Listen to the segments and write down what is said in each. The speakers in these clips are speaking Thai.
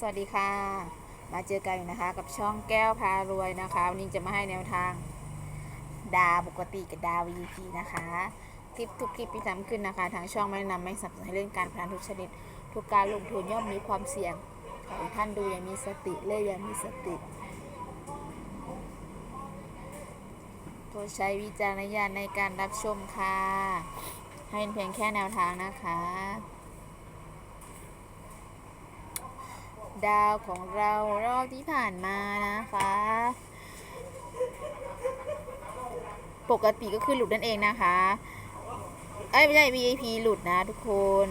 สวัสดีค่ะ มาเจอกันอีกนะคะกับช่องแก้วพารวยนะคะ วันนี้จะมาให้แนวทาง ดาวปกติกับดาว VIP นะคะคลิปทุกคลิปที่ทำขึ้นนะคะ ทางช่องไม่แนะนำไม่สนับสนุนให้เล่นการพนันทุกชนิด ทุกการลงทุนย่อมมีความเสี่ยงขอท่านดูอย่างมีสติเล่นอย่างมีสติโปรดใช้วิจารณญาณในการรับชมค่ะ ให้เป็นเพียงแค่แนวทางนะคะ ดาวของเรารอบที่ผ่านมานะคะ ปกติก็คือหลุดนั่นเองนะคะ เอ้ยไม่ใช่ VIP หลุดนะทุกคน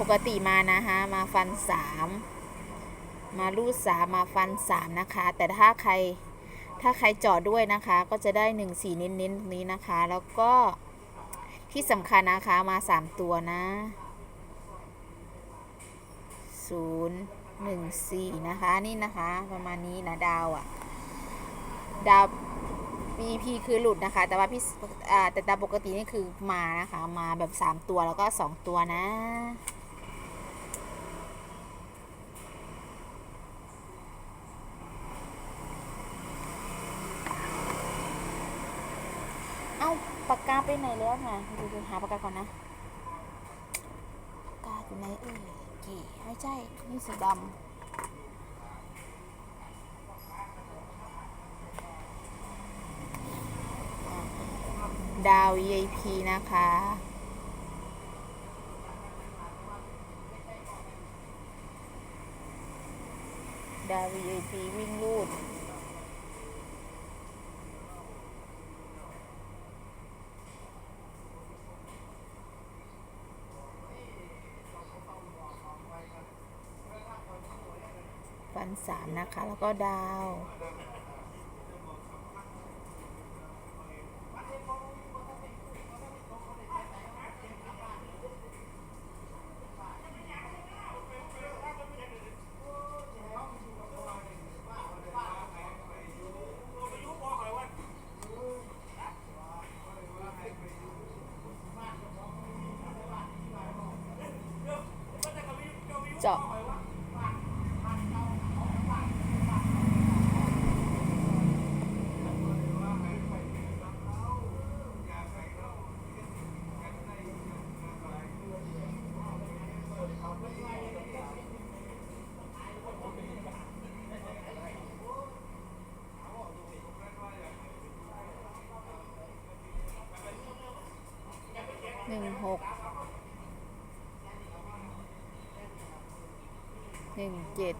ปกติมานะคะมาฟันสามมาลูดสามมาฟันสามนะคะ แต่ถ้าใครถ้าใครเจาะด้วยนะคะ ก็จะได้หนึ่งสีเน้นๆตรงนี้นะคะ แล้วก็ที่สำคัญนะคะมาสามตัวนะ ศูนย์หนึ่งสี่นะคะนี่นะคะประมาณนี้นะดาวอะ่ะดาว BP คือหลุดนะคะ แต่ว่าพี่อ่าแต่ดาวปกตินี่คือมานะคะ มาแบบ3ตัวแล้วก็2ตัวนะเอาปากกาไปไหนแล้วค่ะดูดูหาปากกาก่อนนะปากกาอยู่ไหนเอ่ย กี่ไม่ใช่นี่สีดำดาว VIP นะคะดาว VIP วิ่งลูด ฟันสามนะคะ แล้วก็ดาว เจาะ หนึ่งหกหนึ่งเจ็ด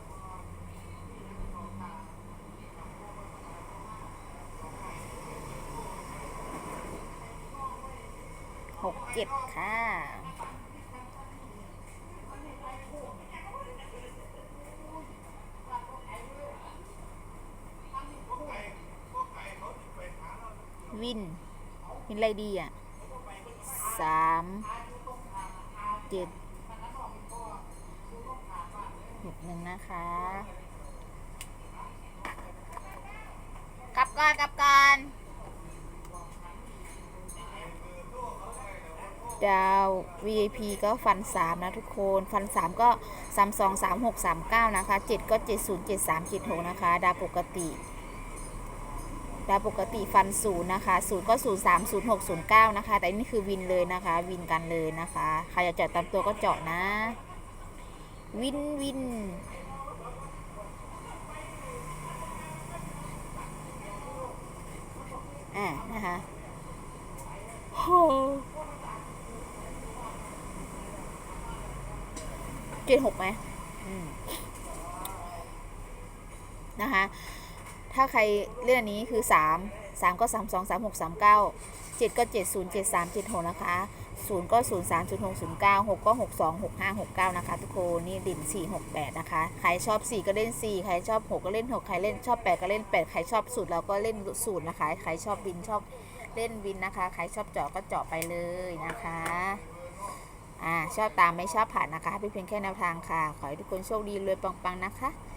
หกเจ็ดค่ะวินวินอะไรดีอะ สามเจ็ดหกหนึ่งนะคะกลับก่อนกลับก่อนดาว VIP ก็ฟัน 3 นะทุกคน ฟัน 3 ก็ 3 2 3 6 3 9 นะคะ 7 ก็ 7 0 7 3 7 6 นะคะ ดาวปกติ ดาวปกติฟันศูนย์นะคะศูนย์ก็ศูนย์สามศูนย์หกศูนย์เก้านะคะ แต่นี่คือวินเลยนะคะ วินกันเลยนะคะ ใครจะเจาะตามตัวก็เจาะนะ วินวินอ่านะคะโหเจ็ดหกไหมนะคะ ถ้าใครเล่นอันนี้คือ 3 3 ก็ 3 2 3 6 3 9 7 ก็ 7 0 7 3 7 6 นะคะ 0 ก็ 0 3 0 6 0 9 6 ก็ 6 2 6 5 6 9 นะคะ ทุกคน นี่ดิ่น4 6 8 นะคะ ใครชอบ 4 ก็เล่น 4 ใครชอบ 6 ก็เล่น 6 ใครเล่นชอบ 8 ก็เล่น 8 ใครชอบสูตรเราก็เล่นสูตรนะคะ ใครชอบวินชอบเล่นวินนะคะ ใครชอบเจาะก็เจาะไปเลยนะคะอ่าชอบตามไม่ชอบผ่านนะคะเป็นเพียงแค่แนวทางค่ะ ขอให้ทุกคนโชคดีรวยปังๆนะคะ